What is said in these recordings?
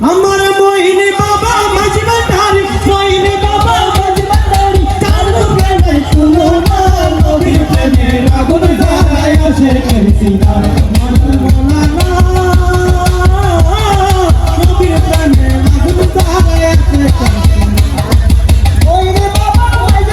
আমার মহিনে বাবা ভান্ডারি মহিনে বাবা মাঝি ভান্ডারি চার প্রেমে তুলনা নবীর প্রেমে আগুন জ্বালায় আসে কেরসিনা নবীর প্রেমে আগুন জ্বালায় আসে মহিনে বাবা মাঝি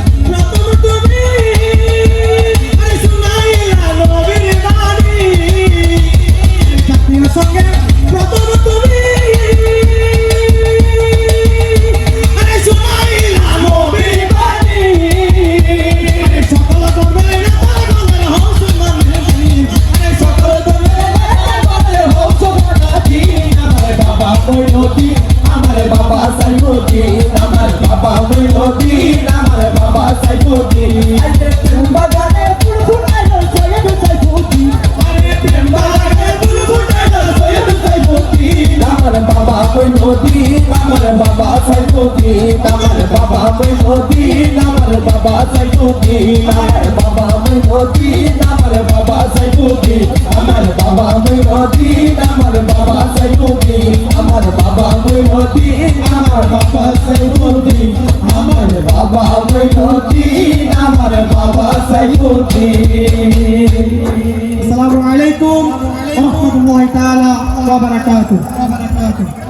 আমার বাবা মইনতি আমার বাবা সাইয়ুদ্দিন আমার বাবা মইনতি আমার বাবা সাইয়ুদ্দিন আমার বাবা মইনতি আমার বাবা সাইয়ুদ্দিন আমার বাবা মইনতি আমার বাবা সাইয়ুদ্দিন আমার বাবা মইনতি আমার বাবা সাইয়ুদ্দিন আসসালামু আলাইকুম ওয়া রাহমাতুল্লাহি তাআলা ওয়া বারাকাতুহু